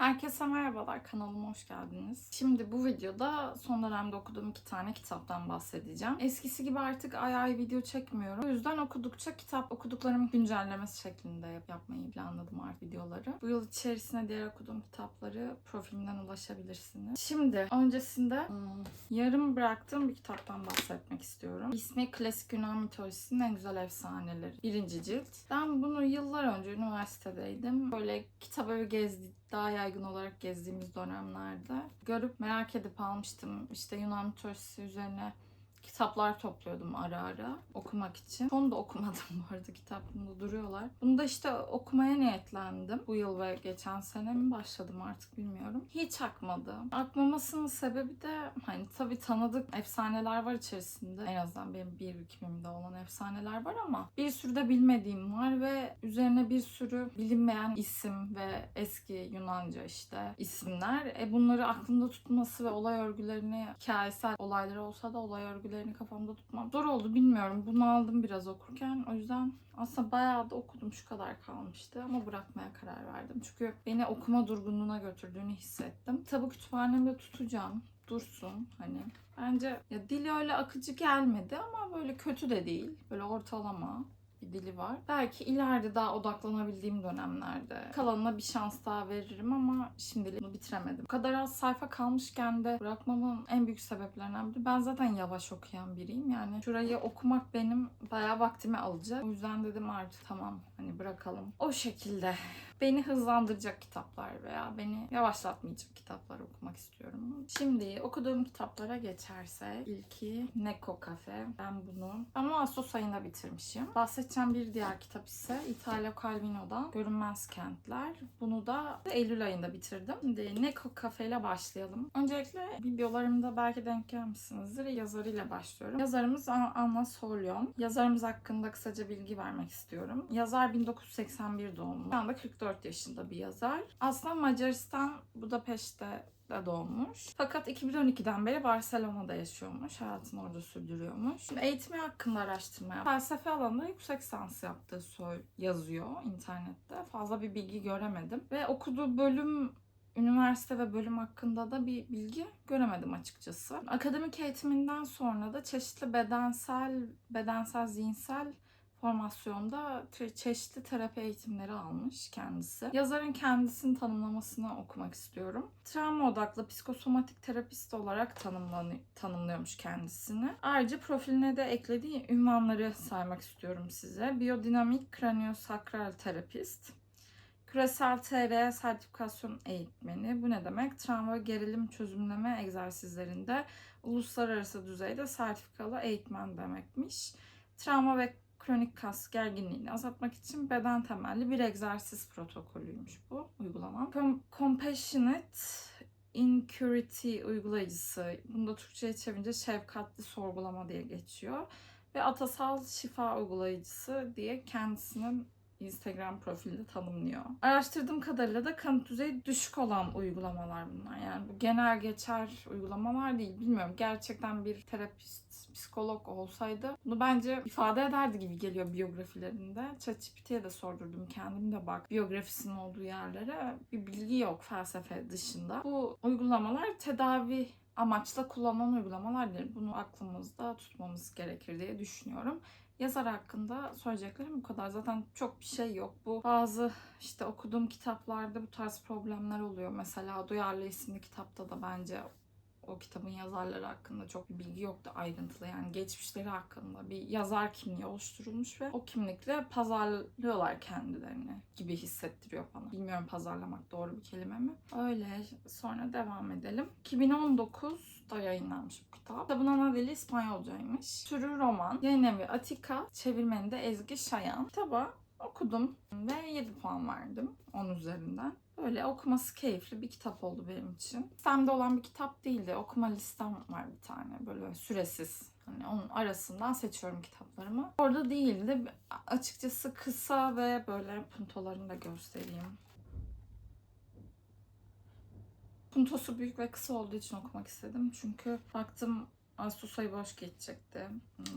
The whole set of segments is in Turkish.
Herkese merhabalar, kanalıma hoş geldiniz. Şimdi bu videoda son dönemde okuduğum iki tane kitaptan bahsedeceğim. Eskisi gibi artık ay ay video çekmiyorum. O yüzden okudukça kitap okuduklarımın güncellemesi şeklinde yap- yapmayı planladım artık videoları. Bu yıl içerisinde diğer okuduğum kitapları profilimden ulaşabilirsiniz. Şimdi öncesinde hmm, yarım bıraktığım bir kitaptan bahsetmek istiyorum. İsmi Klasik Yunan Mitolojisi'nin en güzel efsaneleri. Birinci cilt. Ben bunu yıllar önce üniversitedeydim. Böyle kitap evi gezdi daha yaygın olarak gezdiğimiz dönemlerde görüp merak edip almıştım. İşte Yunan mitolojisi üzerine kitaplar topluyordum ara ara okumak için. Onu da okumadım bu arada kitapımda duruyorlar. Bunu da işte okumaya niyetlendim. Bu yıl ve geçen sene mi başladım artık bilmiyorum. Hiç akmadı. Akmamasının sebebi de hani tabii tanıdık efsaneler var içerisinde. En azından benim bir birikimimde olan efsaneler var ama bir sürü de bilmediğim var ve üzerine bir sürü bilinmeyen isim ve eski Yunanca işte isimler. E bunları aklımda tutması ve olay örgülerini hikayesel olayları olsa da olay örgülerini kafamda tutmam zor oldu bilmiyorum. Bunu aldım biraz okurken. O yüzden aslında bayağı da okudum. Şu kadar kalmıştı ama bırakmaya karar verdim. Çünkü beni okuma durgunluğuna götürdüğünü hissettim. Kitabı kütüphanemde tutacağım. Dursun hani. Bence ya dili öyle akıcı gelmedi ama böyle kötü de değil. Böyle ortalama bir dili var. Belki ileride daha odaklanabildiğim dönemlerde kalanına bir şans daha veririm ama şimdilik bunu bitiremedim. Bu kadar az sayfa kalmışken de bırakmamın en büyük sebeplerinden biri ben zaten yavaş okuyan biriyim. Yani şurayı okumak benim bayağı vaktimi alacak. O yüzden dedim artık tamam hani bırakalım. O şekilde beni hızlandıracak kitaplar veya beni yavaşlatmayacak kitaplar okumak istiyorum. Şimdi okuduğum kitaplara geçerse ilki Neko Cafe. Ben bunu ama Ağustos ayında bitirmişim. Bahsedeceğim bir diğer kitap ise Italo Calvino'dan Görünmez Kentler. Bunu da Eylül ayında bitirdim. Şimdi Neko Cafe ile başlayalım. Öncelikle videolarımda belki denk gelmişsinizdir. Yazarıyla başlıyorum. Yazarımız An- Anna Solyon. Yazarımız hakkında kısaca bilgi vermek istiyorum. Yazar 1981 doğumlu. Şu anda 44 yaşında bir yazar. Aslında Macaristan Budapeşte de doğmuş. Fakat 2012'den beri Barcelona'da yaşıyormuş. Hayatını orada sürdürüyormuş. Şimdi eğitimi hakkında araştırma. Felsefe alanında yüksek lisans yaptığı yazıyor internette. Fazla bir bilgi göremedim. Ve okuduğu bölüm üniversite ve bölüm hakkında da bir bilgi göremedim açıkçası. Akademik eğitiminden sonra da çeşitli bedensel, bedensel, zihinsel formasyonda çe- çeşitli terapi eğitimleri almış kendisi. Yazarın kendisini tanımlamasını okumak istiyorum. Travma odaklı psikosomatik terapist olarak tanımlıyormuş kendisini. Ayrıca profiline de eklediği ünvanları saymak istiyorum size. Biyodinamik kraniosakral terapist, Küresel TR sertifikasyon eğitmeni. Bu ne demek? Travma gerilim çözümleme egzersizlerinde uluslararası düzeyde sertifikalı eğitmen demekmiş. Travma ve kronik kas gerginliğini azaltmak için beden temelli bir egzersiz protokolüymüş bu uygulama. Com- Compassionate Incurity uygulayıcısı. Bunu da Türkçe'ye çevirince şefkatli sorgulama diye geçiyor. Ve atasal şifa uygulayıcısı diye kendisinin Instagram profilinde tanımlıyor. Araştırdığım kadarıyla da kanıt düzeyi düşük olan uygulamalar bunlar. Yani bu genel geçer uygulamalar değil. Bilmiyorum gerçekten bir terapist, psikolog olsaydı bunu bence ifade ederdi gibi geliyor biyografilerinde. ChatGPT'ye de sordurdum kendim de bak biyografisinin olduğu yerlere bir bilgi yok felsefe dışında. Bu uygulamalar tedavi amaçla kullanılan uygulamalar değil. Bunu aklımızda tutmamız gerekir diye düşünüyorum. Yazar hakkında söyleyeceklerim bu kadar. Zaten çok bir şey yok. Bu bazı işte okuduğum kitaplarda bu tarz problemler oluyor. Mesela Duyarlı isimli kitapta da bence o kitabın yazarları hakkında çok bir bilgi yoktu ayrıntılı. Yani geçmişleri hakkında bir yazar kimliği oluşturulmuş ve o kimlikle pazarlıyorlar kendilerini gibi hissettiriyor bana. Bilmiyorum pazarlamak doğru bir kelime mi? Öyle. Sonra devam edelim. 2019'da yayınlanmış bu kitap. Kitabın ana dili İspanyolcaymış. Türü roman. Yayın evi Atika. Çevirmeni de Ezgi Şayan. Kitaba okudum ve 7 puan verdim 10 üzerinden. Böyle okuması keyifli bir kitap oldu benim için. Listemde olan bir kitap değildi. Okuma listem var bir tane böyle süresiz. Hani onun arasından seçiyorum kitaplarımı. Orada değildi. Açıkçası kısa ve böyle puntolarını da göstereyim. Puntosu büyük ve kısa olduğu için okumak istedim. Çünkü baktım Ağustos ayı boş geçecekti.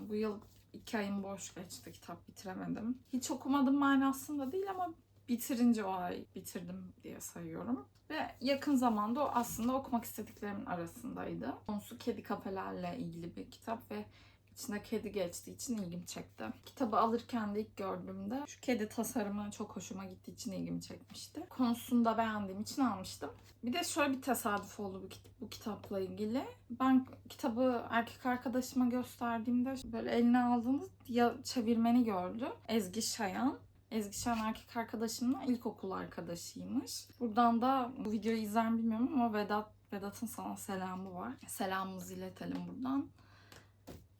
Bu yıl iki ayım boş geçti. Kitap bitiremedim. Hiç okumadım manasında değil ama bitirince o ay bitirdim diye sayıyorum. Ve yakın zamanda o aslında okumak istediklerimin arasındaydı. Konusu kedi kafelerle ilgili bir kitap ve içinde kedi geçtiği için ilgimi çekti. Kitabı alırken de ilk gördüğümde şu kedi tasarımı çok hoşuma gittiği için ilgimi çekmişti. Konusunu da beğendiğim için almıştım. Bir de şöyle bir tesadüf oldu bu, kit- bu kitapla ilgili. Ben kitabı erkek arkadaşıma gösterdiğimde böyle eline aldığında ya çevirmeni gördü. Ezgi Şayan. Ezgi Şayan erkek arkadaşımla ilkokul arkadaşıymış. Buradan da bu videoyu izler mi bilmiyorum ama Vedat Vedat'ın sana selamı var. Selamımızı iletelim buradan.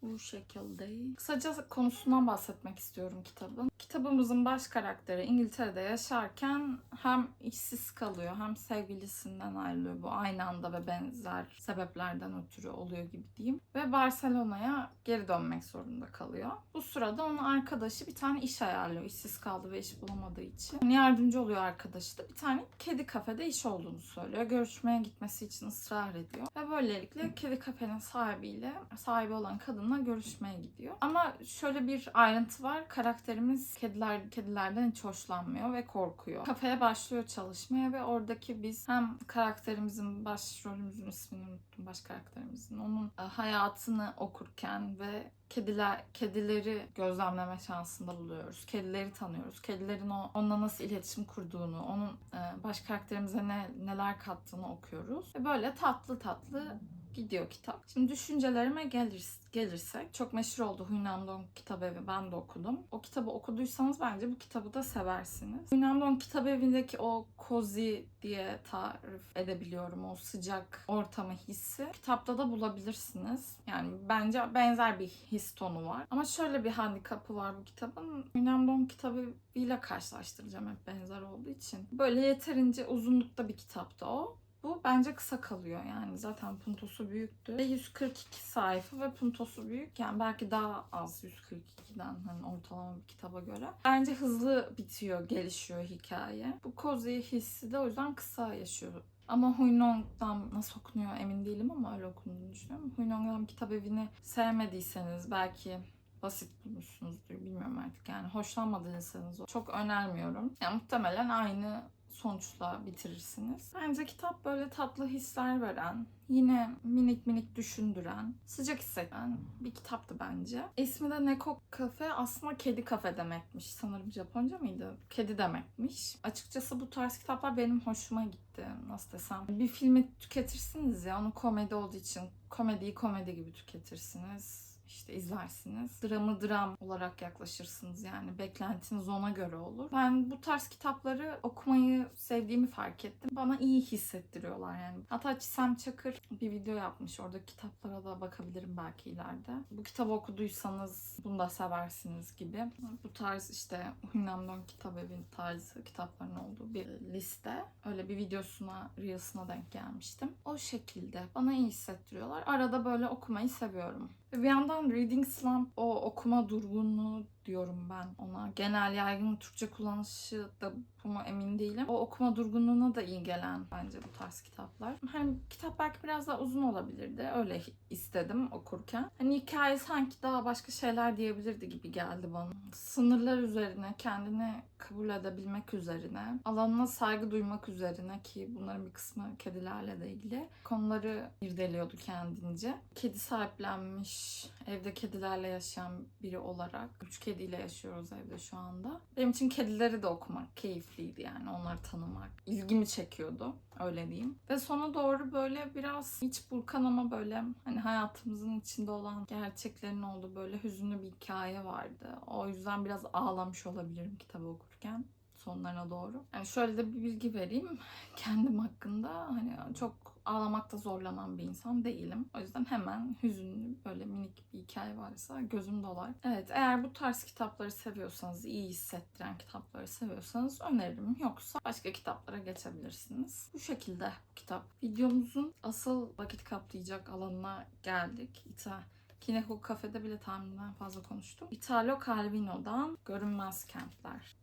Bu şekilde. Kısaca konusundan bahsetmek istiyorum kitabın. Kitabımızın baş karakteri İngiltere'de yaşarken hem işsiz kalıyor hem sevgilisinden ayrılıyor. Bu aynı anda ve benzer sebeplerden ötürü oluyor gibi diyeyim. Ve Barcelona'ya geri dönmek zorunda kalıyor. Bu sırada onun arkadaşı bir tane iş ayarlıyor. İşsiz kaldı ve iş bulamadığı için. Yani yardımcı oluyor arkadaşı da bir tane kedi kafede iş olduğunu söylüyor. Görüşmeye gitmesi için ısrar ediyor. Ve böylelikle kedi kafenin sahibiyle, sahibi olan kadınla görüşmeye gidiyor. Ama şöyle bir ayrıntı var. Karakterimiz kediler kedilerden hiç hoşlanmıyor ve korkuyor. Kafeye başlıyor çalışmaya ve oradaki biz hem karakterimizin, başrolümüzün ismini unuttum, baş karakterimizin. Onun e, hayatını okurken ve kediler kedileri gözlemleme şansında buluyoruz. Kedileri tanıyoruz. Kedilerin o onunla nasıl iletişim kurduğunu, onun e, baş karakterimize ne neler kattığını okuyoruz. Ve böyle tatlı tatlı gidiyor kitap. Şimdi düşüncelerime gelir, gelirsek çok meşhur oldu Huynamdong Kitap Evi ben de okudum. O kitabı okuduysanız bence bu kitabı da seversiniz. Huynamdong Kitap Evi'ndeki o cozy diye tarif edebiliyorum o sıcak ortamı hissi. Kitapta da bulabilirsiniz. Yani bence benzer bir his tonu var. Ama şöyle bir handikapı var bu kitabın. Huynamdong Kitap Evi'yle karşılaştıracağım hep benzer olduğu için. Böyle yeterince uzunlukta bir kitaptı o. Bu bence kısa kalıyor yani zaten puntosu büyüktü. Ve 142 sayfa ve puntosu büyük yani belki daha az 142'den hani ortalama bir kitaba göre. Bence hızlı bitiyor, gelişiyor hikaye. Bu cozy hissi de o yüzden kısa yaşıyor. Ama Huynong'dan nasıl okunuyor emin değilim ama öyle okunduğunu düşünüyorum. Huynong'dan kitap evini sevmediyseniz belki basit bulmuşsunuzdur bilmiyorum artık yani hoşlanmadıysanız çok önermiyorum. Yani muhtemelen aynı sonuçla bitirirsiniz. Bence kitap böyle tatlı hisler veren, yine minik minik düşündüren, sıcak hisseden bir kitaptı bence. İsmi de Neko Cafe aslında kedi kafe demekmiş. Sanırım Japonca mıydı? Kedi demekmiş. Açıkçası bu tarz kitaplar benim hoşuma gitti. Nasıl desem. Bir filmi tüketirsiniz ya onu komedi olduğu için komediyi komedi gibi tüketirsiniz işte izlersiniz. Dramı dram olarak yaklaşırsınız yani. Beklentiniz ona göre olur. Ben bu tarz kitapları okumayı sevdiğimi fark ettim. Bana iyi hissettiriyorlar yani. Hatta Çisem Çakır bir video yapmış. Orada kitaplara da bakabilirim belki ileride. Bu kitabı okuduysanız bunu da seversiniz gibi. Bu tarz işte Hunnamdon Kitap Evi tarzı kitapların olduğu bir liste. Öyle bir videosuna, Reels'ına denk gelmiştim. O şekilde bana iyi hissettiriyorlar. Arada böyle okumayı seviyorum. Bir yandan reading slump o okuma durgunluğu diyorum ben ona. Genel yaygın Türkçe kullanışı da bu mu emin değilim. O okuma durgunluğuna da iyi gelen bence bu tarz kitaplar. Hani kitap belki biraz daha uzun olabilirdi. Öyle istedim okurken. Hani hikaye sanki daha başka şeyler diyebilirdi gibi geldi bana. Sınırlar üzerine, kendini kabul edebilmek üzerine, alanına saygı duymak üzerine ki bunların bir kısmı kedilerle de ilgili konuları irdeliyordu kendince. Kedi sahiplenmiş, evde kedilerle yaşayan biri olarak. Üç kediyle yaşıyoruz evde şu anda. Benim için kedileri de okumak keyifliydi yani onları tanımak. İlgimi çekiyordu öyle diyeyim. Ve sona doğru böyle biraz iç burkan ama böyle hani hayatımızın içinde olan gerçeklerin olduğu böyle hüzünlü bir hikaye vardı. O yüzden biraz ağlamış olabilirim kitabı okurken sonlarına doğru. Yani şöyle de bir bilgi vereyim kendim hakkında. Hani çok ağlamakta zorlanan bir insan değilim. O yüzden hemen hüzünlü böyle minik bir hikaye varsa gözüm dolar. Evet eğer bu tarz kitapları seviyorsanız, iyi hissettiren kitapları seviyorsanız öneririm. Yoksa başka kitaplara geçebilirsiniz. Bu şekilde kitap. Videomuzun asıl vakit kaplayacak alanına geldik. İta Kineko kafede bile tahmininden fazla konuştum. Italo Calvino'dan Görünmez Kentler.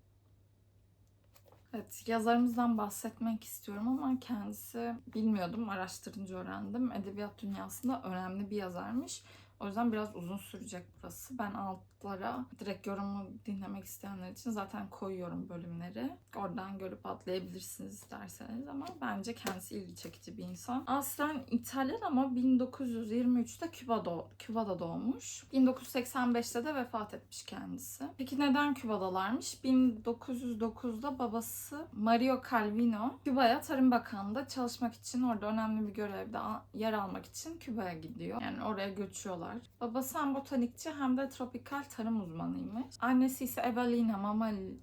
Evet, yazarımızdan bahsetmek istiyorum ama kendisi bilmiyordum, araştırınca öğrendim. Edebiyat dünyasında önemli bir yazarmış. O yüzden biraz uzun sürecek burası. Ben altlara direkt yorumu dinlemek isteyenler için zaten koyuyorum bölümleri. Oradan görüp atlayabilirsiniz isterseniz ama bence kendisi ilgi çekici bir insan. Aslen İtalyan ama 1923'te Küba'da, Küba'da doğmuş. 1985'te de vefat etmiş kendisi. Peki neden Küba'dalarmış? 1909'da babası Mario Calvino Küba'ya Tarım Bakanlığı'nda çalışmak için orada önemli bir görevde yer almak için Küba'ya gidiyor. Yani oraya göçüyorlar. Babası hem botanikçi hem de tropikal tarım uzmanıymış. Annesi ise Evelina Mamali.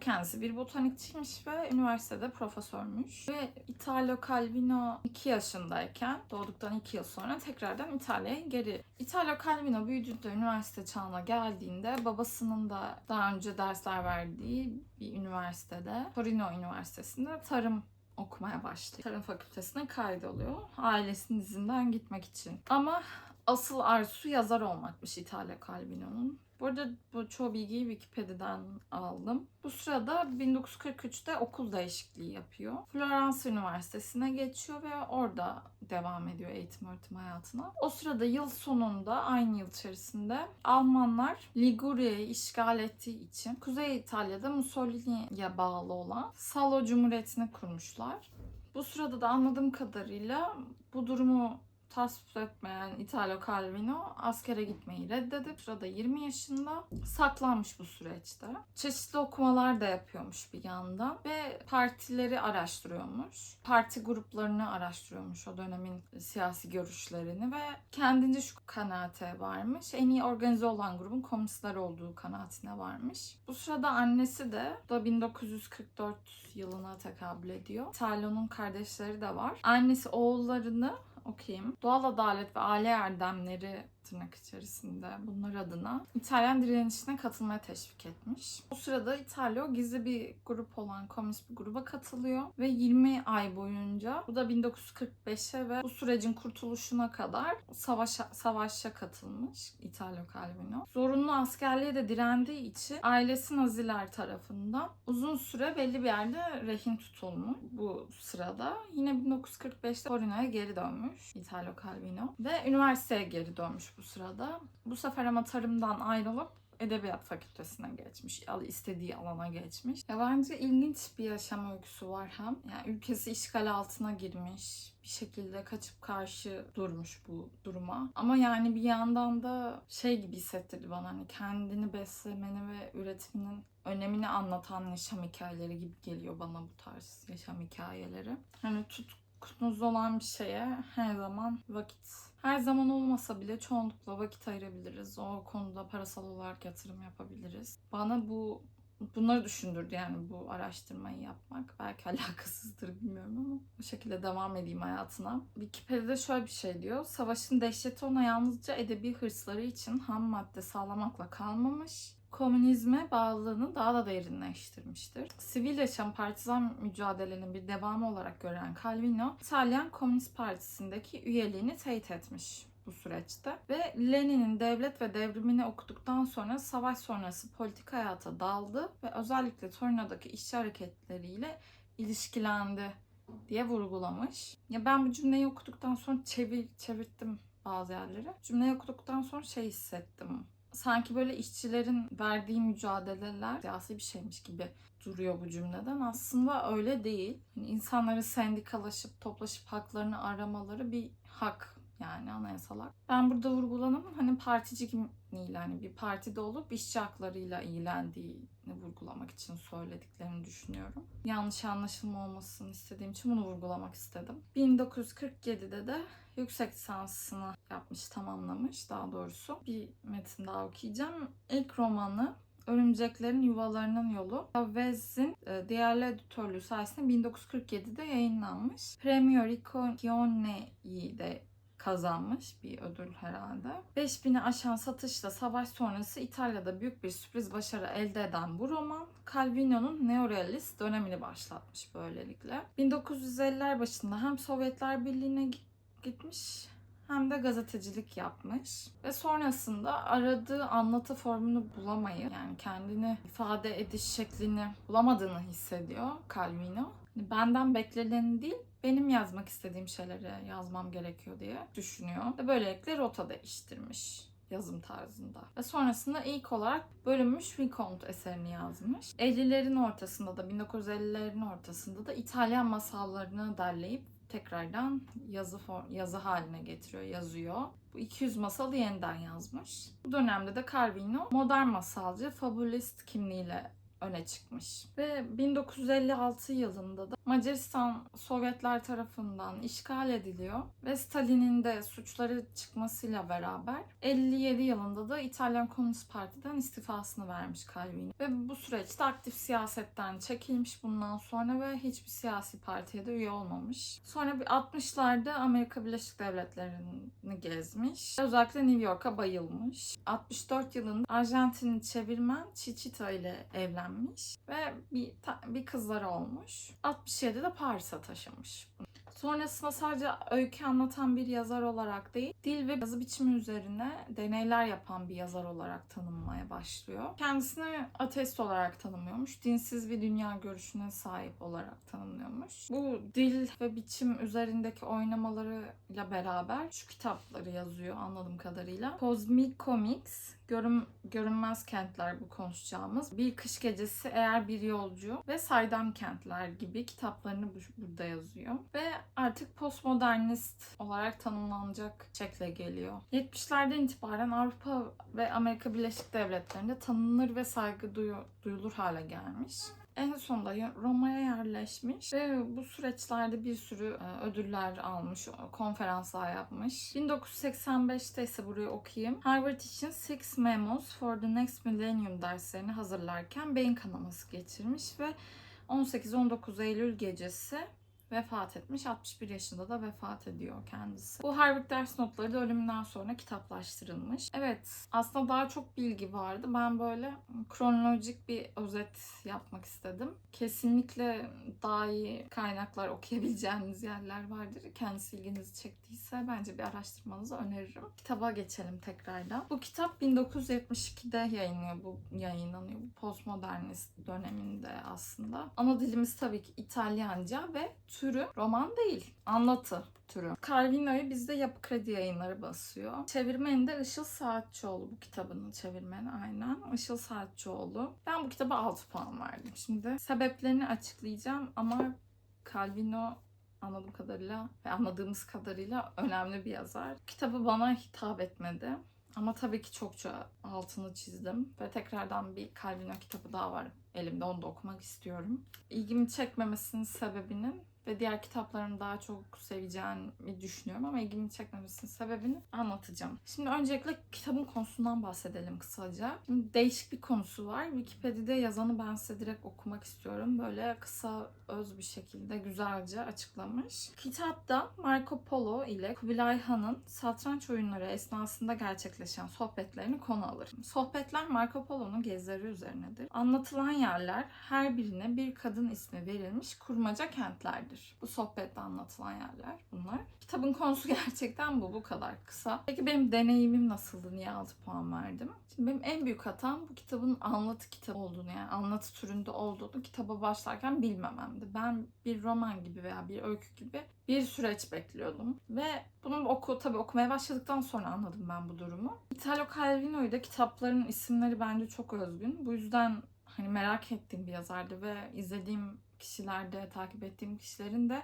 Kendisi bir botanikçiymiş ve üniversitede profesörmüş. Ve Italo Calvino 2 yaşındayken doğduktan 2 yıl sonra tekrardan İtalya'ya geri. Italo Calvino büyüdüğünde üniversite çağına geldiğinde babasının da daha önce dersler verdiği bir üniversitede Torino Üniversitesi'nde tarım okumaya başlıyor. Tarım fakültesine kaydoluyor. Ailesinin izinden gitmek için. Ama asıl arzusu yazar olmakmış Italo Calvino'nun. Bu arada bu çoğu bilgiyi Wikipedia'dan aldım. Bu sırada 1943'te okul değişikliği yapıyor. Florence Üniversitesi'ne geçiyor ve orada devam ediyor eğitim öğretim hayatına. O sırada yıl sonunda aynı yıl içerisinde Almanlar Liguria'yı işgal ettiği için Kuzey İtalya'da Mussolini'ye bağlı olan Salo Cumhuriyeti'ni kurmuşlar. Bu sırada da anladığım kadarıyla bu durumu tasvip etmeyen Italo Calvino askere gitmeyi reddedip sırada 20 yaşında saklanmış bu süreçte. Çeşitli okumalar da yapıyormuş bir yandan ve partileri araştırıyormuş. Parti gruplarını araştırıyormuş o dönemin siyasi görüşlerini ve kendince şu kanaate varmış. En iyi organize olan grubun komünistler olduğu kanaatine varmış. Bu sırada annesi de da 1944 yılına tekabül ediyor. Italo'nun kardeşleri de var. Annesi oğullarını okuyayım. Doğal adalet ve aile erdemleri tırnak içerisinde bunlar adına İtalyan direnişine katılmaya teşvik etmiş. O sırada İtalya gizli bir grup olan komünist bir gruba katılıyor ve 20 ay boyunca bu da 1945'e ve bu sürecin kurtuluşuna kadar savaşa, savaşa katılmış İtalya Calvino. Zorunlu askerliğe de direndiği için ailesi Naziler tarafından uzun süre belli bir yerde rehin tutulmuş bu sırada. Yine 1945'te Torino'ya geri dönmüş İtalya Calvino ve üniversiteye geri dönmüş bu sırada. Bu sefer ama tarımdan ayrılıp Edebiyat Fakültesine geçmiş. istediği alana geçmiş. Ya bence ilginç bir yaşam öyküsü var hem. Yani ülkesi işgal altına girmiş. Bir şekilde kaçıp karşı durmuş bu duruma. Ama yani bir yandan da şey gibi hissettirdi bana hani kendini beslemeni ve üretiminin önemini anlatan yaşam hikayeleri gibi geliyor bana bu tarz yaşam hikayeleri. Hani tutkunuz olan bir şeye her zaman vakit her zaman olmasa bile çoğunlukla vakit ayırabiliriz. O konuda parasal olarak yatırım yapabiliriz. Bana bu bunları düşündürdü yani bu araştırmayı yapmak. Belki alakasızdır bilmiyorum ama bu şekilde devam edeyim hayatına. Wikipedia'da şöyle bir şey diyor. Savaşın dehşeti ona yalnızca edebi hırsları için ham madde sağlamakla kalmamış komünizme bağlılığını daha da derinleştirmiştir. Sivil yaşam partizan mücadelenin bir devamı olarak gören Calvino, İtalyan Komünist Partisi'ndeki üyeliğini teyit etmiş bu süreçte. Ve Lenin'in devlet ve devrimini okuduktan sonra savaş sonrası politik hayata daldı ve özellikle Torino'daki işçi hareketleriyle ilişkilendi diye vurgulamış. Ya ben bu cümleyi okuduktan sonra çevir, çevirttim bazı yerleri. Cümleyi okuduktan sonra şey hissettim sanki böyle işçilerin verdiği mücadeleler siyasi bir şeymiş gibi duruyor bu cümleden. Aslında öyle değil. Yani insanların sendikalaşıp toplaşıp haklarını aramaları bir hak yani anayasal hak. Ben burada vurgulanamam hani partici kimliğiyle hani bir partide olup işçi haklarıyla ilgilendiğini vurgulamak için söylediklerini düşünüyorum. Yanlış anlaşılma olmasını istediğim için bunu vurgulamak istedim. 1947'de de yüksek lisansını yapmış, tamamlamış daha doğrusu. Bir metin daha okuyacağım. İlk romanı Örümceklerin Yuvalarının Yolu Vez'in e, değerli editörlüğü sayesinde 1947'de yayınlanmış. Premio Ricconi'yi de kazanmış bir ödül herhalde. 5000'i aşan satışla savaş sonrası İtalya'da büyük bir sürpriz başarı elde eden bu roman Calvino'nun neorealist dönemini başlatmış böylelikle. 1950'ler başında hem Sovyetler Birliği'ne gitmiş hem de gazetecilik yapmış. Ve sonrasında aradığı anlatı formunu bulamayıp yani kendini ifade ediş şeklini bulamadığını hissediyor Calvino. Benden bekleneni değil, benim yazmak istediğim şeyleri yazmam gerekiyor diye düşünüyor. Ve böylelikle rota değiştirmiş yazım tarzında. Ve sonrasında ilk olarak bölünmüş Vicomte eserini yazmış. 50'lerin ortasında da 1950'lerin ortasında da İtalyan masallarını derleyip tekrardan yazı yazı haline getiriyor, yazıyor. Bu 200 masalı yeniden yazmış. Bu dönemde de Calvino modern masalcı, fabulist kimliğiyle öne çıkmış. Ve 1956 yılında da Macaristan Sovyetler tarafından işgal ediliyor ve Stalin'in de suçları çıkmasıyla beraber 57 yılında da İtalyan Komünist Parti'den istifasını vermiş Calvino. Ve bu süreçte aktif siyasetten çekilmiş bundan sonra ve hiçbir siyasi partiye de üye olmamış. Sonra bir 60'larda Amerika Birleşik Devletleri'ni gezmiş. Özellikle New York'a bayılmış. 64 yılında Arjantinli çevirmen Chichita ile evlenmiş ve bir, bir kızları olmuş. 67'de Paris'e taşınmış. Sonrasında sadece öykü anlatan bir yazar olarak değil, dil ve yazı biçimi üzerine deneyler yapan bir yazar olarak tanınmaya başlıyor. Kendisini ateist olarak tanımlıyormuş, dinsiz bir dünya görüşüne sahip olarak tanımlıyormuş. Bu dil ve biçim üzerindeki oynamalarıyla beraber şu kitapları yazıyor anladığım kadarıyla. Cosmic Comics, Görün, Görünmez Kentler bu konuşacağımız. Bir Kış Gecesi, Eğer Bir Yolcu ve Saydam Kentler gibi kitaplarını bu- burada yazıyor. Ve artık postmodernist olarak tanımlanacak şekle geliyor. 70'lerden itibaren Avrupa ve Amerika Birleşik Devletleri'nde tanınır ve saygı duyu- duyulur hale gelmiş. En sonunda ya- Roma'ya yerleşmiş ve bu süreçlerde bir sürü e, ödüller almış, konferanslar yapmış. 1985'te ise burayı okuyayım. Harvard için Six Memos for the Next Millennium derslerini hazırlarken beyin kanaması geçirmiş ve 18-19 Eylül gecesi vefat etmiş. 61 yaşında da vefat ediyor kendisi. Bu Harvard ders notları da ölümünden sonra kitaplaştırılmış. Evet aslında daha çok bilgi vardı. Ben böyle kronolojik bir özet yapmak istedim. Kesinlikle daha iyi kaynaklar okuyabileceğiniz yerler vardır. Kendisi ilginizi çektiyse bence bir araştırmanızı öneririm. Kitaba geçelim tekrardan. Bu kitap 1972'de yayınlıyor. Bu yayınlanıyor. Bu postmodernist döneminde aslında. Ana dilimiz tabii ki İtalyanca ve türü roman değil. Anlatı türü. Calvino'yu bizde Yapı Kredi Yayınları basıyor. Çevirmeni de Işıl Saatçioğlu bu kitabının çevirmeni aynen. Işıl Saatçioğlu. Ben bu kitaba 6 puan verdim. Şimdi sebeplerini açıklayacağım ama Calvino anladığım kadarıyla ve anladığımız kadarıyla önemli bir yazar. Kitabı bana hitap etmedi. Ama tabii ki çokça altını çizdim. Ve tekrardan bir Calvino kitabı daha var elimde. Onu da okumak istiyorum. İlgimi çekmemesinin sebebinin ve diğer kitaplarını daha çok seveceğini düşünüyorum ama ilgimi çekmemesinin sebebini anlatacağım. Şimdi öncelikle kitabın konusundan bahsedelim kısaca. Şimdi değişik bir konusu var. Wikipedia'da yazanı ben size direkt okumak istiyorum. Böyle kısa öz bir şekilde güzelce açıklamış. Kitapta Marco Polo ile Kubilay Han'ın satranç oyunları esnasında gerçekleşen sohbetlerini konu alır. Sohbetler Marco Polo'nun gezileri üzerinedir. Anlatılan yerler her birine bir kadın ismi verilmiş kurmaca kentlerdir. Bu sohbette anlatılan yerler bunlar. Kitabın konusu gerçekten bu. Bu kadar kısa. Peki benim deneyimim nasıldı? Niye 6 puan verdim? Şimdi benim en büyük hatam bu kitabın anlatı kitabı olduğunu yani anlatı türünde olduğunu kitaba başlarken bilmememdi. Ben bir roman gibi veya bir öykü gibi bir süreç bekliyordum. Ve bunu oku, tabii okumaya başladıktan sonra anladım ben bu durumu. Italo Calvino'yu da kitapların isimleri bence çok özgün. Bu yüzden hani merak ettiğim bir yazardı ve izlediğim kişilerde, takip ettiğim kişilerin de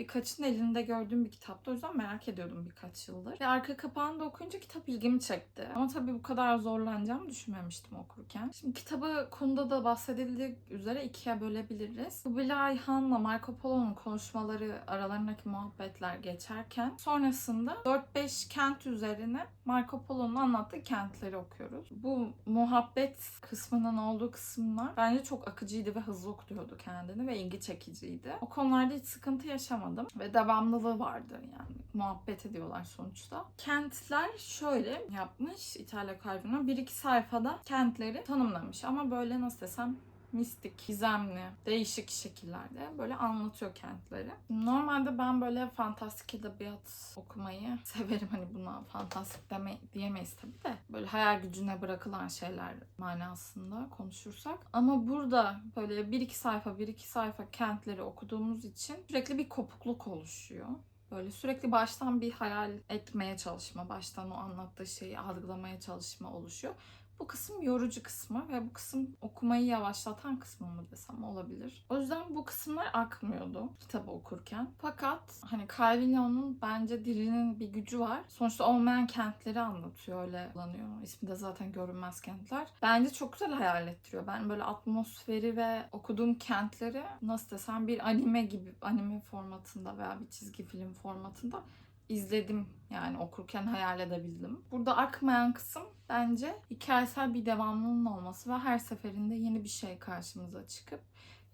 birkaçının elinde gördüğüm bir kitaptı. O yüzden merak ediyordum birkaç yıldır. Ve arka kapağını da okuyunca kitap ilgimi çekti. Ama tabii bu kadar zorlanacağımı düşünmemiştim okurken. Şimdi kitabı konuda da bahsedildiği üzere ikiye bölebiliriz. Kubilay Han'la Marco Polo'nun konuşmaları aralarındaki muhabbetler geçerken sonrasında 4-5 kent üzerine Marco Polo'nun anlattığı kentleri okuyoruz. Bu muhabbet kısmının olduğu kısımlar bence çok akıcıydı ve hızlı okuyordu kendini ve ilgi çekiciydi. O konularda hiç sıkıntı yaşamadım ve devamlılığı vardı yani. Muhabbet ediyorlar sonuçta. Kentler şöyle yapmış İtalya Calvino. Bir iki sayfada kentleri tanımlamış ama böyle nasıl desem mistik, gizemli, değişik şekillerde böyle anlatıyor kentleri. Normalde ben böyle fantastik edebiyat okumayı severim. Hani buna fantastik deme, diyemeyiz tabii de. Böyle hayal gücüne bırakılan şeyler manasında konuşursak. Ama burada böyle bir iki sayfa, bir iki sayfa kentleri okuduğumuz için sürekli bir kopukluk oluşuyor. Böyle sürekli baştan bir hayal etmeye çalışma, baştan o anlattığı şeyi algılamaya çalışma oluşuyor. Bu kısım yorucu kısmı ve bu kısım okumayı yavaşlatan kısmı mı desem olabilir. O yüzden bu kısımlar akmıyordu kitabı okurken. Fakat hani Calvino'nun bence dilinin bir gücü var. Sonuçta olmayan kentleri anlatıyor öyle kullanıyor. İsmi de zaten görünmez kentler. Bence çok güzel hayal ettiriyor. Ben böyle atmosferi ve okuduğum kentleri nasıl desem bir anime gibi anime formatında veya bir çizgi film formatında izledim yani okurken hayal edebildim. Burada akmayan kısım bence hikayesel bir devamlılığının olması ve her seferinde yeni bir şey karşımıza çıkıp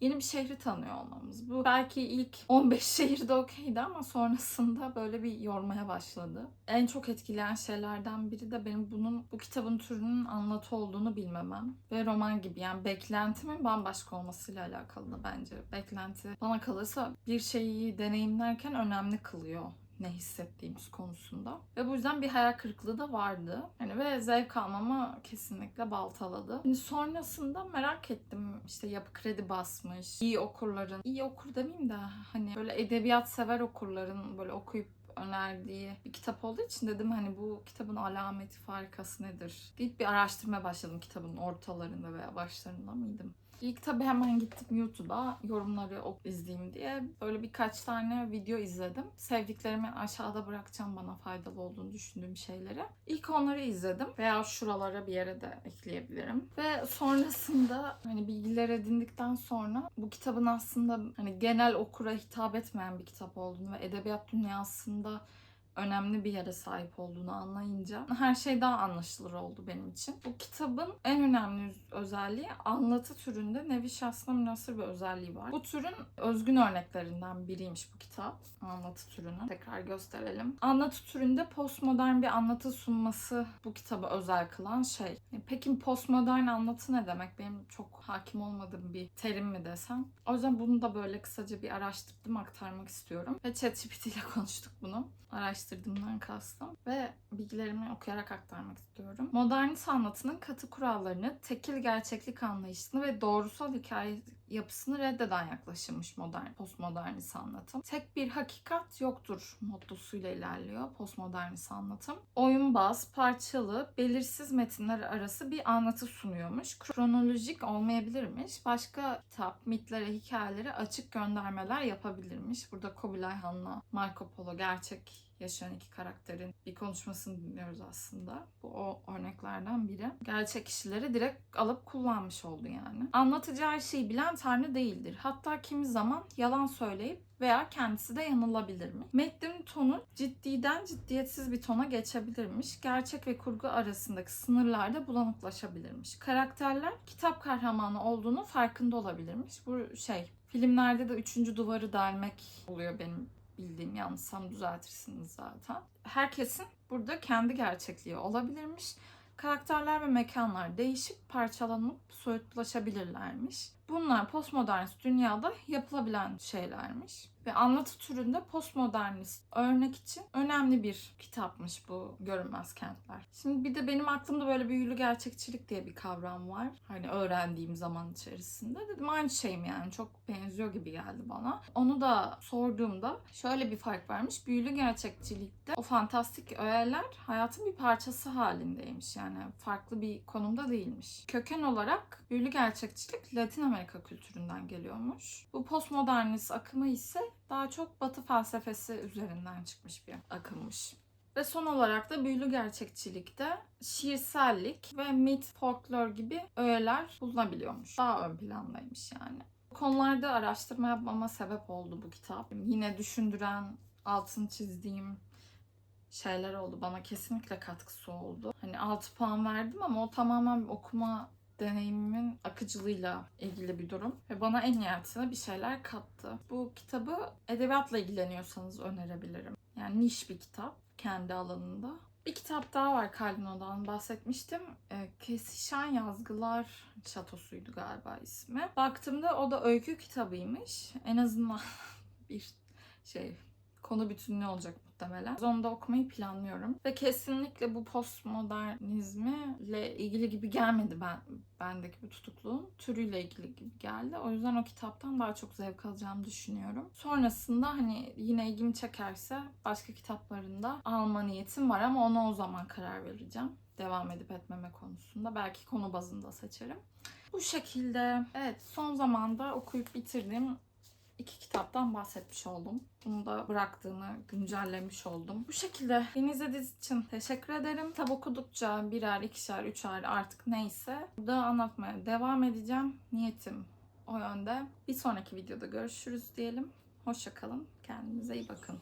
yeni bir şehri tanıyor olmamız. Bu belki ilk 15 şehirde okeydi ama sonrasında böyle bir yormaya başladı. En çok etkileyen şeylerden biri de benim bunun bu kitabın türünün anlatı olduğunu bilmemem ve roman gibi yani beklentimin bambaşka olmasıyla alakalı da bence. Beklenti bana kalırsa bir şeyi deneyimlerken önemli kılıyor ne hissettiğimiz konusunda. Ve bu yüzden bir hayal kırıklığı da vardı. Yani ve zevk almamı kesinlikle baltaladı. Şimdi sonrasında merak ettim. İşte yapı kredi basmış. iyi okurların, iyi okur demeyeyim de hani böyle edebiyat sever okurların böyle okuyup önerdiği bir kitap olduğu için dedim hani bu kitabın alameti farikası nedir? Deyip bir araştırmaya başladım kitabın ortalarında veya başlarında mıydım? İlk tabi hemen gittim YouTube'a yorumları izleyeyim diye böyle birkaç tane video izledim. Sevdiklerimi aşağıda bırakacağım bana faydalı olduğunu düşündüğüm şeyleri. İlk onları izledim veya şuralara bir yere de ekleyebilirim. Ve sonrasında hani bilgiler edindikten sonra bu kitabın aslında hani genel okura hitap etmeyen bir kitap olduğunu ve edebiyat dünyasında önemli bir yere sahip olduğunu anlayınca her şey daha anlaşılır oldu benim için. Bu kitabın en önemli özelliği anlatı türünde nevi şahsına münasır bir özelliği var. Bu türün özgün örneklerinden biriymiş bu kitap. Anlatı türünün. Tekrar gösterelim. Anlatı türünde postmodern bir anlatı sunması bu kitabı özel kılan şey. Peki postmodern anlatı ne demek? Benim çok hakim olmadığım bir terim mi desem. O yüzden bunu da böyle kısaca bir araştırdım aktarmak istiyorum. Ve ChatGPT ile konuştuk bunu. Araştırdığımdan kastım. Ve bilgilerimi okuyarak aktarmak istiyorum. Modernist anlatının katı kurallarını, tekil gerçeklik anlayışını ve doğrusal hikaye yapısını reddeden yaklaşılmış modern, postmodernist anlatım. Tek bir hakikat yoktur mottosuyla ilerliyor postmodernist anlatım. Oyunbaz, parçalı, belirsiz metinler arası bir anlatı sunuyormuş. Kronolojik olmayabilirmiş. Başka kitap, mitlere, hikayelere açık göndermeler yapabilirmiş. Burada Kubilay Han'la Marco Polo gerçek yaşayan iki karakterin bir konuşmasını dinliyoruz aslında. Bu o örneklerden biri. Gerçek kişileri direkt alıp kullanmış oldu yani. Anlatıcı her şeyi bilen tanrı değildir. Hatta kimi zaman yalan söyleyip veya kendisi de yanılabilir mi? Metnin tonu ciddiden ciddiyetsiz bir tona geçebilirmiş. Gerçek ve kurgu arasındaki sınırlarda bulanıklaşabilirmiş. Karakterler kitap kahramanı olduğunu farkında olabilirmiş. Bu şey filmlerde de üçüncü duvarı delmek oluyor benim bildiğim yanlışsam düzeltirsiniz zaten. Herkesin burada kendi gerçekliği olabilirmiş. Karakterler ve mekanlar değişip parçalanıp soyutlaşabilirlermiş. Bunlar postmodernist dünyada yapılabilen şeylermiş. Ve anlatı türünde postmodernist örnek için önemli bir kitapmış bu Görünmez Kentler. Şimdi bir de benim aklımda böyle büyülü gerçekçilik diye bir kavram var. Hani öğrendiğim zaman içerisinde. Dedim aynı şey mi yani çok benziyor gibi geldi bana. Onu da sorduğumda şöyle bir fark varmış. Büyülü gerçekçilikte o fantastik öğeler hayatın bir parçası halindeymiş. Yani farklı bir konumda değilmiş. Köken olarak büyülü gerçekçilik Latin Amerika kültüründen geliyormuş. Bu postmodernist akımı ise daha çok Batı felsefesi üzerinden çıkmış bir akımmış. Ve son olarak da büyülü gerçekçilikte şiirsellik ve mit, folklor gibi öğeler bulunabiliyormuş. Daha ön plandaymış yani. Bu konularda araştırma yapmama sebep oldu bu kitap. Yine düşündüren, altını çizdiğim şeyler oldu. Bana kesinlikle katkısı oldu. Hani 6 puan verdim ama o tamamen okuma deneyimimin akıcılığıyla ilgili bir durum. Ve bana en nihayetinde bir şeyler kattı. Bu kitabı edebiyatla ilgileniyorsanız önerebilirim. Yani niş bir kitap kendi alanında. Bir kitap daha var Calvino'dan bahsetmiştim. Ee, Kesişen Yazgılar Şatosu'ydu galiba ismi. Baktığımda o da öykü kitabıymış. En azından bir şey konu bütünlüğü olacak muhtemelen. Onu da okumayı planlıyorum. Ve kesinlikle bu postmodernizmle ilgili gibi gelmedi ben bendeki bu tutukluğun. Türüyle ilgili gibi geldi. O yüzden o kitaptan daha çok zevk alacağımı düşünüyorum. Sonrasında hani yine ilgimi çekerse başka kitaplarında alma niyetim var ama ona o zaman karar vereceğim. Devam edip etmeme konusunda. Belki konu bazında seçerim. Bu şekilde evet son zamanda okuyup bitirdiğim iki kitaptan bahsetmiş oldum. Bunu da bıraktığını güncellemiş oldum. Bu şekilde beni izlediğiniz için teşekkür ederim. Kitap okudukça birer, ikişer, üçer artık neyse burada anlatmaya devam edeceğim. Niyetim o yönde. Bir sonraki videoda görüşürüz diyelim. Hoşçakalın. Kendinize iyi bakın.